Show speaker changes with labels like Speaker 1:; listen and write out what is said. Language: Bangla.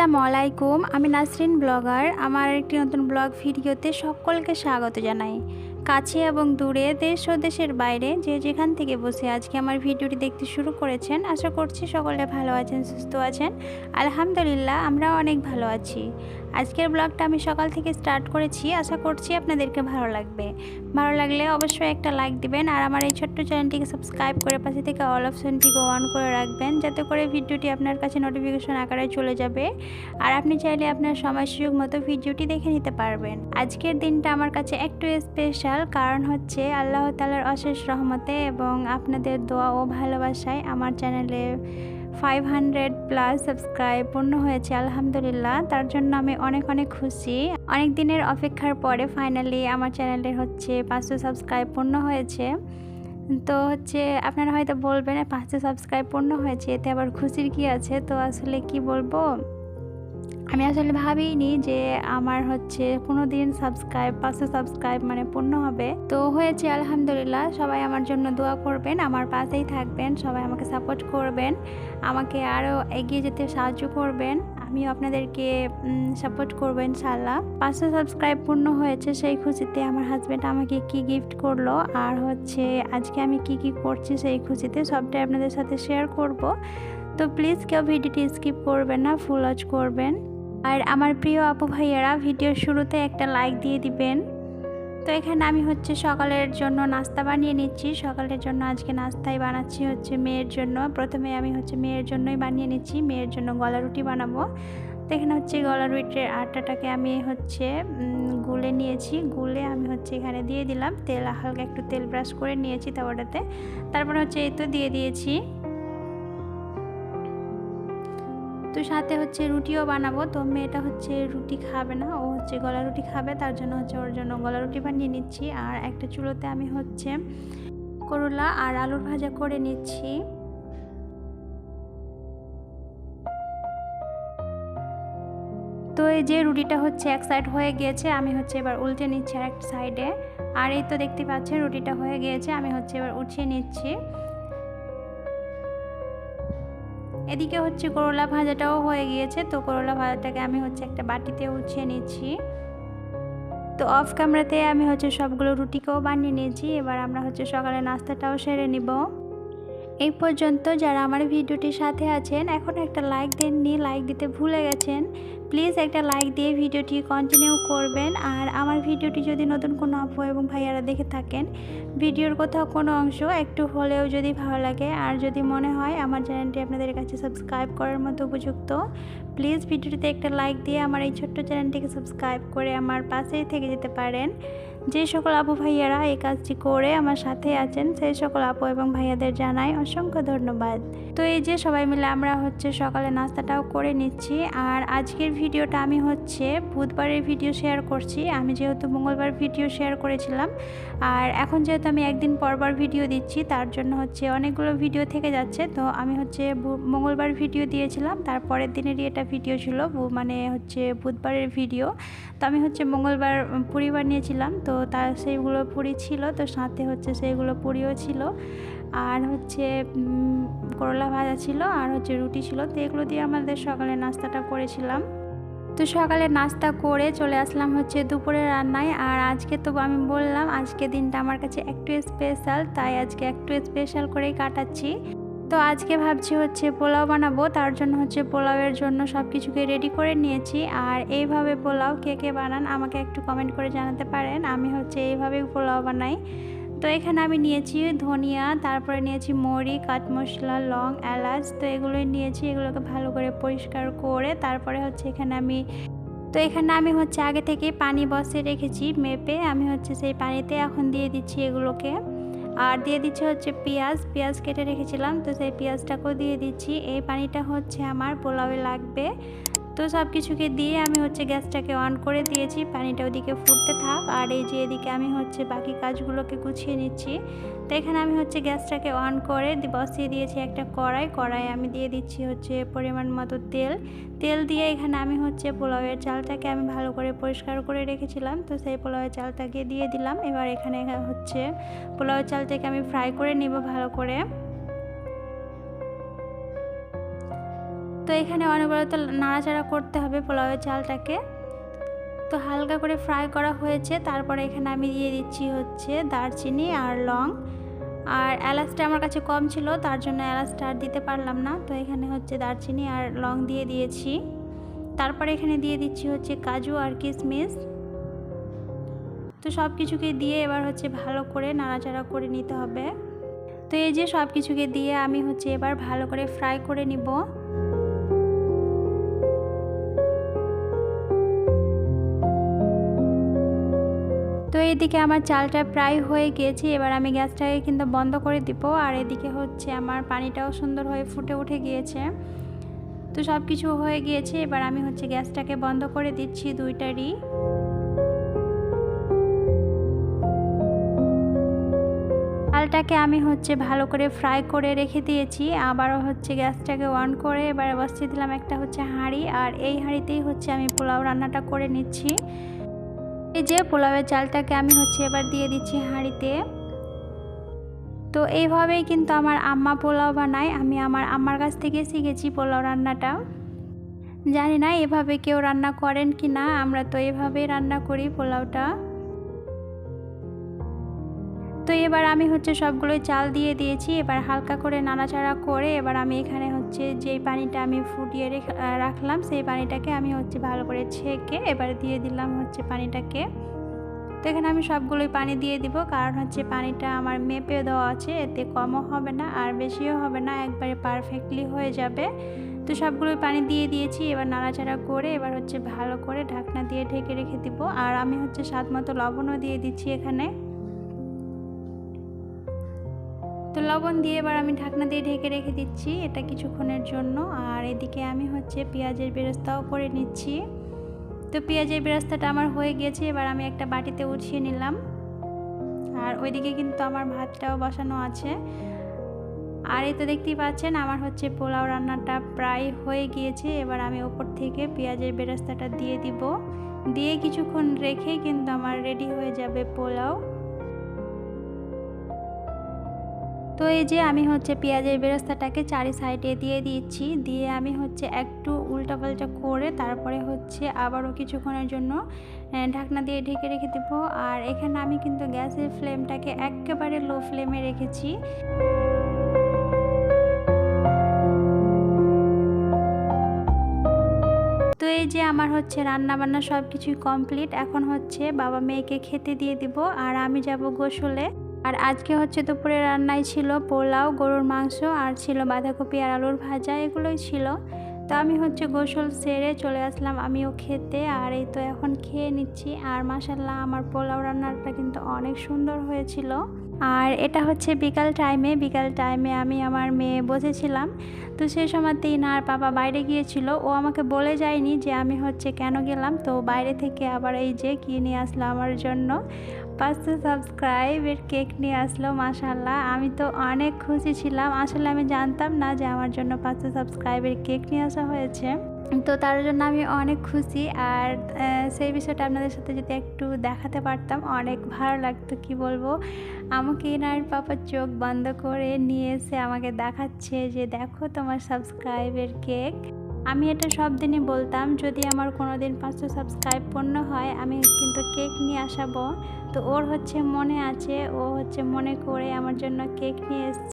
Speaker 1: আসসালামু আলাইকুম, আমি নাসরিন ব্লগার। আমার একটি নতুন ব্লগ ভিডিওতে সকলকে স্বাগত জানাই। কাছে এবং দূরে দেশ ও দেশের বাইরে যে যেখান থেকে বসে আজকে আমার ভিডিওটি দেখতে শুরু করেছেন, আশা করছি সকলে ভালো আছেন, সুস্থ আছেন। আলহামদুলিল্লাহ আমরা অনেক ভালো আছি। আজকের ব্লগটা আমি সকাল থেকে স্টার্ট করেছি। আশা করছি আপনাদেরকে ভালো লাগবে। ভালো লাগলে অবশ্যই একটা লাইক দিবেন আর আমার এই ছোট্ট চ্যানেলটিকে সাবস্ক্রাইব করে পাশে থেকে অল অপশনটিকে অন করে রাখবেন, যাতে করে ভিডিওটি আপনার কাছে নোটিফিকেশন আকারে চলে যাবে। আর আপনি চাইলে আপনার সময় সুযোগ মতো ভিডিওটি দেখে নিতে পারবেন। আজকের দিনটা আমার কাছে একটু স্পেশাল কারণ হচ্ছে আল্লাহ তালার অশেষ রহমতে এবং আপনাদের দোয়া ও ভালোবাসায় আমার চ্যানেলে ফাইভ হান্ড্রেড প্লাস সাবস্ক্রাইব পূর্ণ হয়েছে, আলহামদুলিল্লাহ। তার জন্য আমি অনেক অনেক খুশি। অনেক দিনের অপেক্ষার পরে ফাইনালি আমার চ্যানেলের হচ্ছে পাঁচশো সাবস্ক্রাইব পূর্ণ হয়েছে। তো হচ্ছে আপনারা হয়তো বলবেন, পাঁচশো সাবস্ক্রাইব পূর্ণ হয়েছে, এতে আবার খুশির কি আছে? তো আসলে কি বলব? আমি আসলে ভাবিনি যে আমার হচ্ছে কোনো দিন সাবস্ক্রাইব পাঁচশো সাবস্ক্রাইব মানে পূর্ণ হবে। তো হয়েছে আলহামদুলিল্লাহ, সবাই আমার জন্য দোয়া করবেন, আমার পাশেই থাকবেন, সবাই আমাকে সাপোর্ট করবেন, আমাকে আরও এগিয়ে যেতে সাহায্য করবেন। আমিও আপনাদেরকে সাপোর্ট করব ইনশাল্লাহ পাঁচশো সাবস্ক্রাইব পূর্ণ হয়েছে সেই খুশিতে আমার হাজব্যান্ড আমাকে কি গিফট করল, আর হচ্ছে আজকে আমি কি কি করছি সেই খুশিতে সবটাই আপনাদের সাথে শেয়ার করব। তো প্লিজ কেউ ভিডিওটি স্কিপ করবেন না ফুল ওয়াচ করবেন। আর আমার প্রিয় আপু ভাইয়ারা, ভিডিওর শুরুতে একটা লাইক দিয়ে দিবেন। তো এখানে আমি হচ্ছে সকালের জন্য নাস্তা বানিয়ে নিচ্ছি। সকালের জন্য আজকে নাস্তাই বানাচ্ছি হচ্ছে মেয়ের জন্য। প্রথমে আমি হচ্ছে মেয়ের জন্যই বানিয়ে নিচ্ছি। মেয়ের জন্য গলা রুটি বানাবো। তো এখানে হচ্ছে গলা রুটির আটাটাকে আমি হচ্ছে গুলে নিয়েছি। গুলে আমি হচ্ছে এখানে দিয়ে দিলাম। তেল হালকা একটু তেল ব্রাশ করে নিয়েছি তাওয়াটাতে। তারপরে হচ্ছে এই তো দিয়ে দিয়েছি। তো সাথে হচ্ছে রুটিও বানাবো। তো মেয়েটা হচ্ছে রুটি খাবে না, ও হচ্ছে গলা রুটি খাবে, তার জন্য হচ্ছে ওর জন্য গলা রুটি বানিয়ে নিচ্ছি। আর একটা চুলোতে আমি হচ্ছে করলা আর আলুর ভাজা করে নিচ্ছি। তো এই যে রুটিটা হচ্ছে এক সাইড হয়ে গিয়েছে, আমি হচ্ছে এবার উল্টে নিচ্ছি আর একটা সাইডে আর এই তো দেখতে পাচ্ছেন রুটিটা হয়ে গিয়েছে, আমি হচ্ছে এবার উঠিয়ে নিচ্ছি। এদিকে হচ্ছে করলা ভাজাটাও হয়ে গিয়েছে, তো করলা ভাজাটাকে আমি হচ্ছে একটা বাটিতে উঠিয়ে নিচ্ছি। তো অফ ক্যামেরাতে আমি হচ্ছে সবগুলো রুটিকেও বানিয়ে নিয়েছি, এবার আমরা হচ্ছে সকালে নাস্তাটাও সেরে নিব। এই পর্যন্ত যারা আমার ভিডিওটির সাথে আছেন, এখন একটা লাইক দেননি লাইক দিতে ভুলে গেছেন প্লিজ একটা লাইক দিয়ে ভিডিওটি কন্টিনিউ করবেন। আর আমার ভিডিওটি যদি নতুন কোনো আপু এবং ভাইয়ারা দেখে থাকেন, ভিডিওর কোথাও কোনো অংশ একটু হলেও যদি ভালো লাগে, আর যদি মনে হয় আমার চ্যানেলটি আপনাদের কাছে সাবস্ক্রাইব করার মতো উপযুক্ত, প্লিজ ভিডিওটিতে একটা লাইক দিয়ে আমার এই ছোট্ট চ্যানেলটিকে সাবস্ক্রাইব করে আমার পাশেই থেকে যেতে পারেন। যে সকল আপু ভাইয়ারা এই কাজটি করে আমার সাথে আছেন, সেই সকল আপু এবং ভাইয়াদের জানাই অসংখ্য ধন্যবাদ। তো এই যে সবাই মিলে আমরা হচ্ছে সকালে নাস্তাটাও করে নিচ্ছি, আর আজকের ভিডিওটা আমি হচ্ছে বুধবারের ভিডিও শেয়ার করছি। আমি যেহেতু মঙ্গলবার ভিডিও শেয়ার করেছিলাম, আর এখন যেহেতু আমি একদিন পরবার ভিডিও দিচ্ছি, তার জন্য হচ্ছে অনেকগুলো ভিডিও থেকে যাচ্ছে। তো আমি হচ্ছে মঙ্গলবার ভিডিও দিয়েছিলাম, তারপরের দিনেরই এটা ভিডিও ছিল মানে হচ্ছে বুধবারের ভিডিও। তো আমি হচ্ছে মঙ্গলবার পুরি বানিয়েছিলাম তো তার সেইগুলো পুরি ছিল, তো সাথে হচ্ছে সেইগুলো পুরিও ছিল। আর হচ্ছে করলা ভাজা ছিল, আর হচ্ছে রুটি ছিল, তো এগুলো দিয়ে আমাদের সকালে নাস্তাটা করেছিলাম। তো সকালে নাস্তা করে চলে আসলাম হচ্ছে দুপুরে রান্নায়। আর আজকে তো আমি বললাম, আজকে দিনটা আমার কাছে একটু স্পেশাল তাই আজকে একটু স্পেশাল করেই কাটাচ্ছি। তো আজকে ভাবছি হচ্ছে পোলাও বানাবো, তার জন্য হচ্ছে পোলাওয়ের জন্য সব কিছুকে রেডি করে নিয়েছি। আর এইভাবে পোলাও কে কে বানান আমাকে একটু কমেন্ট করে জানাতে পারেন। আমি হচ্ছে এইভাবেই পোলাও বানাই। তো এখানে আমি নিয়েছি ধনিয়া, তারপরে নিয়েছি মরি কাঠ মশলা, লং, এলাচ, তো এগুলোই নিয়েছি, এগুলোকে ভালো করে পরিষ্কার করে তারপরে হচ্ছে এখানে আমি, তো এখানে আমি হচ্ছে আগে থেকে পানি বসে রেখেছি মেপে, আমি হচ্ছে সেই পানিতে এখন দিয়ে দিচ্ছি এগুলোকে। আর দিয়ে দিচ্ছি হচ্ছে পেঁয়াজ পেঁয়াজ কেটে রেখেছিলাম, তো সেই পেঁয়াজটাকেও দিয়ে দিচ্ছি। এই পানিটা হচ্ছে আমার পোলাওয়ে লাগবে। তো সব কিছুকে দিয়ে আমি হচ্ছে গ্যাসটাকে অন করে দিয়েছি, পানিটা ওদিকে ফুটতে থাক। আর এই যে এদিকে আমি হচ্ছে বাকি কাজগুলোকে গুছিয়ে নিচ্ছি। তো এখানে আমি হচ্ছে গ্যাসটাকে অন করে বসিয়ে দিয়েছি একটা কড়াই। কড়াই আমি দিয়ে দিচ্ছি হচ্ছে পরিমাণ মতো তেল। তেল দিয়ে এখানে আমি হচ্ছে পোলাওয়ের চালটাকে আমি ভালো করে পরিষ্কার করে রেখেছিলাম। তো সেই পোলাওয়ের চালটাকে দিয়ে দিলাম। এবার এখানে হচ্ছে পোলাওয়ের চালটাকে আমি ফ্রাই করে নিব ভালো করে। তো এখানে অনবরত নাড়াচাড়া করতে হবে পোলাওয়ের চালটাকে। তো হালকা করে ফ্রাই করা হয়েছে। তারপরে এখানে আমি দিয়ে দিচ্ছি হচ্ছে দারচিনি আর লং। আর এলাচটা আমার কাছে কম ছিল, তার জন্য এলাচটা আর দিতে পারলাম না। তো এখানে হচ্ছে দারচিনি আর লং দিয়ে দিয়েছি। তারপরে এখানে দিয়ে দিচ্ছি হচ্ছে কাজু আর কিশমিশ। তো সব কিছুকে দিয়ে এবার হচ্ছে ভালো করে নাড়াচাড়া করে নিতে হবে। তো এই যে সব কিছুকে দিয়ে আমি হচ্ছে এবার ভালো করে ফ্রাই করে নিব। এদিকে আমার চালটা প্রায় হয়ে গিয়েছে, এবার আমি গ্যাসটাকে কিন্তু বন্ধ করে দিব। আর এদিকে হচ্ছে আমার পানিটাও সুন্দর হয়ে ফুটে উঠে গিয়েছে। তো সব কিছু হয়ে গিয়েছে, এবার আমি হচ্ছে গ্যাসটাকে বন্ধ করে দিচ্ছি দুইটারই। চালটাকে আমি হচ্ছে ভালো করে ফ্রাই করে রেখে দিয়েছি। আবারও হচ্ছে গ্যাসটাকে অন করে এবার বসিয়ে দিলাম একটা হচ্ছে হাঁড়ি। আর এই হাঁড়িতেই হচ্ছে আমি পোলাও রান্নাটা করে নিচ্ছি। এই যে পোলাওয়ের চালটাকে আমি হচ্ছে এবার দিয়ে দিচ্ছি হাঁড়িতে। তো এইভাবেই কিন্তু আমার আম্মা পোলাও বানায়। আমি আমার আম্মার কাছ থেকে শিখেছি পোলাও রান্নাটা। জানি না এভাবে কেউ রান্না করেন কি না আমরা তো এভাবেই রান্না করি পোলাওটা। তো এবার আমি হচ্ছে সবগুলো চাল দিয়ে দিয়েছি, এবার হালকা করে নাড়াচাড়া করে এবার আমি এখানে হচ্ছে যেই পানিটা আমি ফুটিয়ে রাখলাম সেই পানিটাকে আমি হচ্ছে ভালো করে ছেঁকে এবার দিয়ে দিলাম হচ্ছে পানিটাকে। তো এখানে আমি সবগুলোই পানি দিয়ে দিব, কারণ হচ্ছে পানিটা আমার মেপে দেওয়া আছে, এতে কমও হবে না আর বেশিও হবে না, একবারে পারফেক্টলি হয়ে যাবে। তো সবগুলোই পানি দিয়ে দিয়েছি, এবার নাড়াচাড়া করে এবার হচ্ছে ভালো করে ঢাকনা দিয়ে ঢেকে রেখে দিব। আর আমি হচ্ছে স্বাদ মতো লবণও দিয়ে দিচ্ছি এখানে। তো লবণ দিয়ে এবার আমি ঢাকনা দিয়ে ঢেকে রেখে দিচ্ছি এটা কিছুক্ষণের জন্য। আর এদিকে আমি হচ্ছে পেঁয়াজের বেরেস্তাও করে নিচ্ছি। তো পেঁয়াজের বেরেস্তাটা আমার হয়ে গিয়েছে এবার আমি একটা বাটিতে উঠিয়ে নিলাম। আর ওইদিকে কিন্তু আমার ভাতটাও বসানো আছে। আর এই তো দেখতেই পাচ্ছেন, আমার হচ্ছে পোলাও রান্নাটা প্রায় হয়ে গিয়েছে। এবার আমি ওপর থেকে পেঁয়াজের বেরেস্তাটা দিয়ে দিব। দিয়ে কিছুক্ষণ রেখে কিন্তু আমার রেডি হয়ে যাবে পোলাও। তো এই যে আমি হচ্ছে পেঁয়াজের বেরেস্তাটাকে চারি সাইডে দিয়ে দিচ্ছি, দিয়ে আমি হচ্ছে একটু উল্টাপাল্টা করে তারপরে হচ্ছে আবারও কিছুক্ষণের জন্য ঢাকনা দিয়ে ঢেকে রেখে দেবো। আর এখানে আমি কিন্তু গ্যাসের ফ্লেমটাকে একেবারে লো ফ্লেমে রেখেছি। তো এই যে আমার হচ্ছে রান্না বান্না সব কিছুই কমপ্লিট, এখন হচ্ছে বাবা মেয়েকে খেতে দিয়ে দিব। আর আমি যাব গোসলে। আর আজকে হচ্ছে দুপুরে রান্নায় ছিল পোলাও, গরুর মাংস, আর ছিল বাঁধাকপি আর আলুর ভাজা, এগুলোই ছিল। তো আমি হচ্ছে গোসল সেরে চলে আসলাম আমিও খেতে, আর এই তো এখন খেয়ে নিচ্ছি। আর মাসাল্লাহ আমার পোলাও রান্নাটা কিন্তু অনেক সুন্দর হয়েছিল। আর এটা হচ্ছে বিকাল টাইমে বিকাল টাইমে আমি আমার মেয়ে বসেছিলাম। তো সেই সময় আর বাবা বাইরে গিয়েছিল। ও আমাকে বলে যায়নি যে আমি হচ্ছে কেন গেলাম। তো বাইরে থেকে আবার এই যে কিনে আসলো আমার জন্য। পাঁচশো সাবস্ক্রাইবের কেক নিয়ে আসলো মাশাল্লাহ আমি তো অনেক খুশি ছিলাম। আসলে আমি জানতাম না যে আমার জন্য পাঁচশো সাবস্ক্রাইবের কেক নিয়ে আসা হয়েছে। তো তার জন্য আমি অনেক খুশি আর সেই বিষয়টা আপনাদের সাথে যদি একটু দেখাতে পারতাম, অনেক ভালো লাগতো, কি বলব? আমাকে এনার পাপার চোখ বন্ধ করে নিয়ে এসে আমাকে দেখাচ্ছে যে, দেখো তোমার সাবস্ক্রাইবের কেক। আমি এটা সব দিনই বলতাম, যদি আমার কোনো দিন পাঁচশো সাবস্ক্রাইব পূর্ণ হয়, আমি কিন্তু কেক নিয়ে আসাবো। তো ওর হচ্ছে মনে আছে, ও হচ্ছে মনে করে আমার জন্য কেক নিয়ে এসছে।